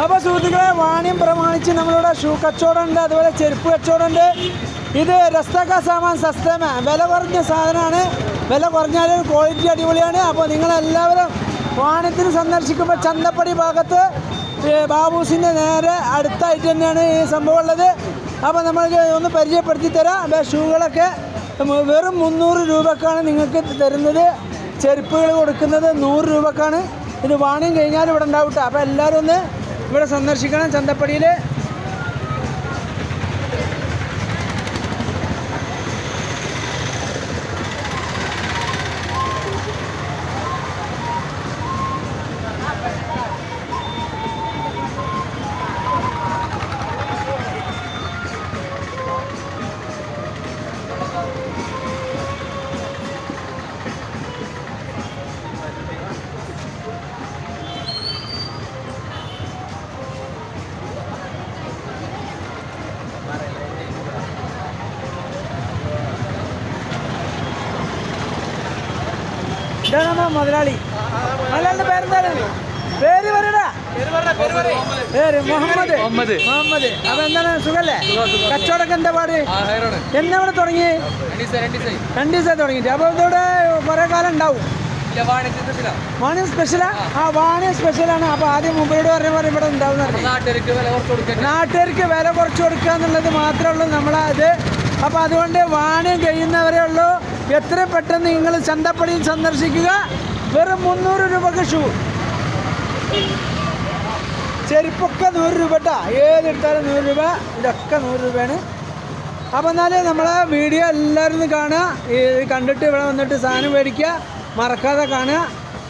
അപ്പോൾ സുഹൃത്തുക്കളെ വാണിയം പ്രമാണിച്ച് നമ്മളിവിടെ ഷൂ കച്ചവടമുണ്ട് അതുപോലെ ചെരുപ്പ് കച്ചവടമുണ്ട്. ഇത് രസ്തക്ക സാമാൻ സസ്തമ. വില കുറഞ്ഞ സാധനമാണ്. വില കുറഞ്ഞാലും ക്വാളിറ്റി അടിപൊളിയാണ്. അപ്പോൾ നിങ്ങളെല്ലാവരും വാണിയത്തിന് സന്ദർശിക്കുമ്പോൾ ചന്തപ്പടി ഭാഗത്ത് ബാബൂസിന്റെ നേരെ അടുത്തായിട്ട് തന്നെയാണ് ഈ സംഭവം ഉള്ളത് അപ്പോൾ നമ്മൾ ഒന്ന് പരിചയപ്പെടുത്തി തരാം. ഷൂകളൊക്കെ വെറും മുന്നൂറ് രൂപക്കാണ് നിങ്ങൾക്ക് തരുന്നത്. ചെരുപ്പുകൾ കൊടുക്കുന്നത് നൂറ് രൂപക്കാണ്. ഇത് വാണിയും കഴിഞ്ഞാൽ ഇവിടെ ഉണ്ടാവും കേട്ടോ അപ്പോൾ എല്ലാവരും ഒന്ന് ഇവിടെ സന്ദർശിക്കണം ചന്തപ്പടിയിൽ ഇതാണ് മുതലാളി? മുതലാളിന്റെ പേരെന്താണ്? പേര് പറയടാ. പേര് മുഹമ്മദ്. മുഹമ്മദ്. മുഹമ്മദ്. അപ്പൊ എന്താണ്? സുഖല്ലേ? കച്ചവടമൊക്കെ എന്താ പാട്? എന്നാ ഇവിടെ തുടങ്ങി? രണ്ട് ദിവസം തുടങ്ങിയിട്ട്. അപ്പൊ ഇതോടെ കുറെ കാലം ഉണ്ടാവും. വാണി സ്പെഷ്യലാ ആ. വാണി സ്പെഷ്യലാണ് അപ്പൊ ആദ്യം മുമ്പിലോട് പറഞ്ഞ പോലെ ഇവിടെ ഉണ്ടാവും നാട്ടുകാർക്ക് വില കുറച്ച് കൊടുക്കുക. എന്നുള്ളത് മാത്രമേ ഉള്ളൂ നമ്മളത് അപ്പൊ അതുകൊണ്ട് വാണി കഴിയുന്നവരെ ഉള്ളൂ. എത്ര പെട്ടെന്ന് നിങ്ങൾ ചന്തപ്പടിയിൽ സന്ദർശിക്കുക? വെറും മുന്നൂറ് രൂപക്ക് ഷൂ. ചെരുപ്പൊക്കെ നൂറ് രൂപ കേട്ടോ ഏതെടുത്താലും നൂറ് രൂപ ഇതൊക്കെ നൂറ് രൂപയാണ്. അപ്പോൾ എന്നാലേ നമ്മളെ വീഡിയോ എല്ലാവരും കാണുക. ഈ കണ്ടിട്ട് ഇവിടെ വന്നിട്ട് സാധനം മേടിക്കുക. മറക്കാതെ കാണുക.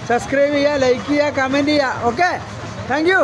സബ്സ്ക്രൈബ് ചെയ്യുക ലൈക്ക് ചെയ്യുക കമന്റ് ചെയ്യുക. Okay thank you